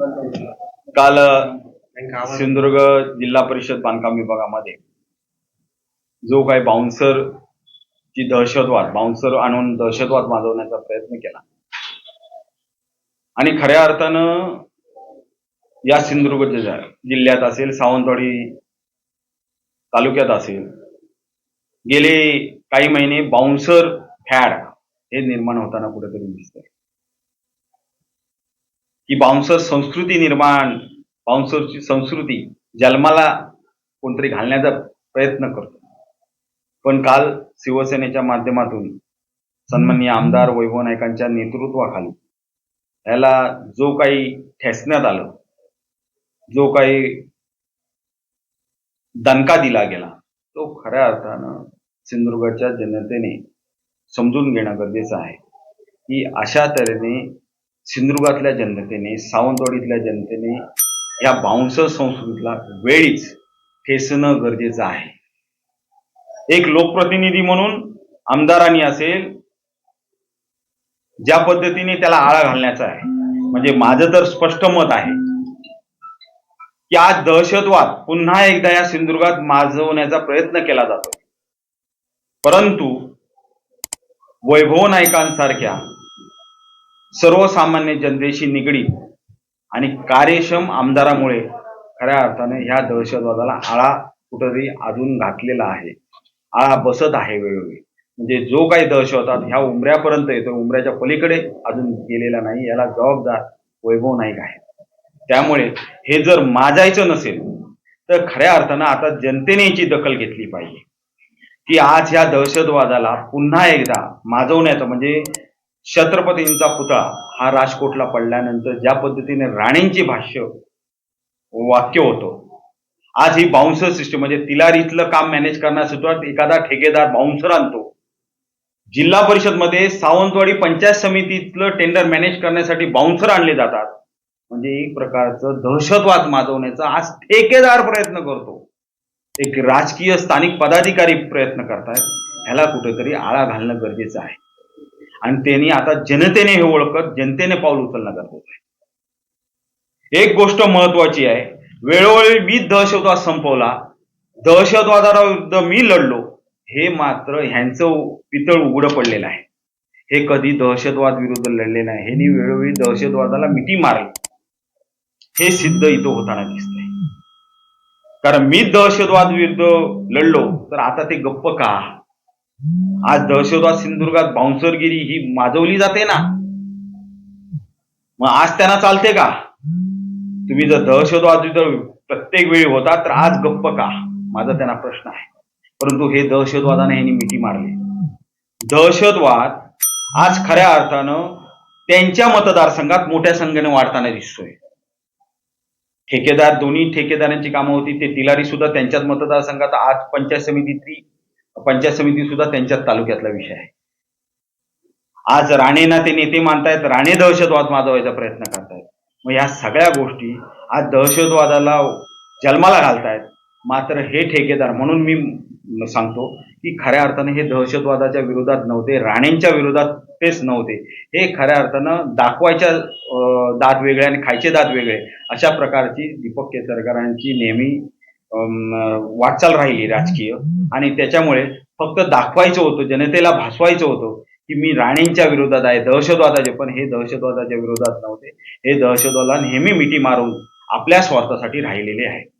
काल सिंधुदुर्ग जिल्हा परिषद बांधकाम विभागामध्ये जो काही बाउन्सर ची दहशतवाद बाउन्सर आणून दहशतवाद माजवण्याचा प्रयत्न केला. आणि खऱ्या अर्थानं या सिंधुदुर्ग जिल्ह्या- जिल्ह्यात असेल सावंतवाडी तालुक्यात असेल गेले काही महिने बाउन्सर फॅड हे निर्माण होताना कुठेतरी दिसतंय. की बाउन्सर संस्कृती निर्माण बाउन्सरची संस्कृती जन्माला कोणतरी घालण्याचा प्रयत्न करतो. पण काल शिवसेनेच्या माध्यमातून सन्माननीय आमदार वैभव नायकांच्या नेतृत्वाखाली याला जो काही ठेसण्यात आलं जो काही दणका दिला गेला तो खऱ्या अर्थानं सिंधुदुर्गच्या जनतेने समजून घेणं गरजेचं आहे. की अशा तऱ्हेने सिंधुदुर्गातल्या जनतेने सावंतवाडीतल्या जनतेने या बाउन्सर संस्कृतीला वेळीच ठेसणं गरजेचं आहे. एक लोकप्रतिनिधी म्हणून आमदारांनी असेल ज्या पद्धतीने त्याला आळा घालण्याचा आहे. म्हणजे माझं तर स्पष्ट मत आहे की आज दहशतवाद पुन्हा एकदा या सिंधुदुर्गात माजवण्याचा प्रयत्न केला जातो परंतु वैभव नायकांसारख्या सर्वसामान्य जनतेशी निगडीत आणि कार्यक्षम आमदारामुळे खऱ्या अर्थाने ह्या दहशतवादाला आळा कुठेतरी अजून घातलेला आहे. आळा बसत आहे वेळोवेळी. म्हणजे जो काही दहशतवाद ह्या उमऱ्यापर्यंत येतो उमऱ्याच्या पलीकडे अजून गेलेला नाही याला जबाबदार वैभव नाईक आहे त्यामुळे हे जर माजायचं नसेल तर खऱ्या अर्थानं आता जनतेने याची दखल घेतली पाहिजे. की आज ह्या दहशतवादाला पुन्हा एकदा माजवण्याचं म्हणजे छत्रपतींचा पुतळा हा राजकोटला पडल्यानंतर ज्या पद्धतीने राणेंचे भाष्य वाक्य होतं आज ही बाउन्सर सिस्टम म्हणजे तिलारीतलं काम मॅनेज करण्यासाठी एखादा ठेकेदार बाउन्सर आणतो. जिल्हा परिषदमध्ये सावंतवाडी पंचायत समितीतलं टेंडर मॅनेज करण्यासाठी बाउन्सर आणले जातात. म्हणजे एक प्रकारचं दहशतवाद माजवण्याचा आज ठेकेदार प्रयत्न करतो. एक राजकीय स्थानिक पदाधिकारी प्रयत्न करतायत. ह्याला कुठेतरी आळा घालणं गरजेचं आहे. आणि त्यांनी आता जनतेने हे ओळखत जनतेने पाऊल उचलणं गरजेचं आहे. एक गोष्ट महत्वाची आहे. वेळोवेळी मी दहशतवाद संपवला. दहशतवादाविरुद्ध मी लढलो. हे मात्र ह्यांचं पितळ उघडं पडलेलं आहे. हे कधी दहशतवाद विरुद्ध लढले नाही. ह्यांनी वेळोवेळी दहशतवादाला मिठी मारली. हे सिद्ध इथं होताना दिसतंय. कारण मी दहशतवाद विरुद्ध लढलो तर आता ते गप्प का? आज दहशतवाद सिंधुदुर्गात बाउन्सरगिरी ही माजवली जाते ना? मग आज त्यांना चालते का? तुम्ही जर दहशतवाद प्रत्येक वेळी होता तर आज गप्प का? माझा त्यांना प्रश्न आहे. परंतु हे दहशतवादाने यांनी मिठी मारली. दहशतवाद आज खऱ्या अर्थानं त्यांच्या मतदारसंघात मोठ्या संख्येने वाढताना दिसतोय. ठेकेदार दोन्ही ठेकेदारांची कामं होती ते तिलारी सुद्धा त्यांच्याच मतदारसंघात आज पंचायत समितीतली पंचायत समिती सुद्धा त्यांच्याच तालुक्यातला विषय आहे. आज राणेंना ते नेते मानतायत राणे दहशतवाद माजवायचा प्रयत्न करतायत. मग या सगळ्या गोष्टी आज दहशतवादाला जन्माला घालतायत. मात्र हे ठेकेदार म्हणून मी सांगतो की खऱ्या अर्थानं हे दहशतवादाच्या विरोधात नव्हते राणेंच्या विरोधात तेच नव्हते. हे खऱ्या अर्थानं दाखवायच्या दात वेगळे आणि खायचे दात वेगळे अशा प्रकारची दीपक केसरकरांची नेहमी वाटचाल राहिली राजकीय. आणि त्याच्यामुळे फक्त दाखवायचं होतं जनतेला भासवायचं होतं की मी राणेंच्या विरोधात आहे दहशतवादाचे. पण हे दहशतवादाच्या विरोधात नव्हते. हे दहशतवादाला नेहमी मिठी मारून आपल्या स्वार्थासाठी राहिलेले आहे.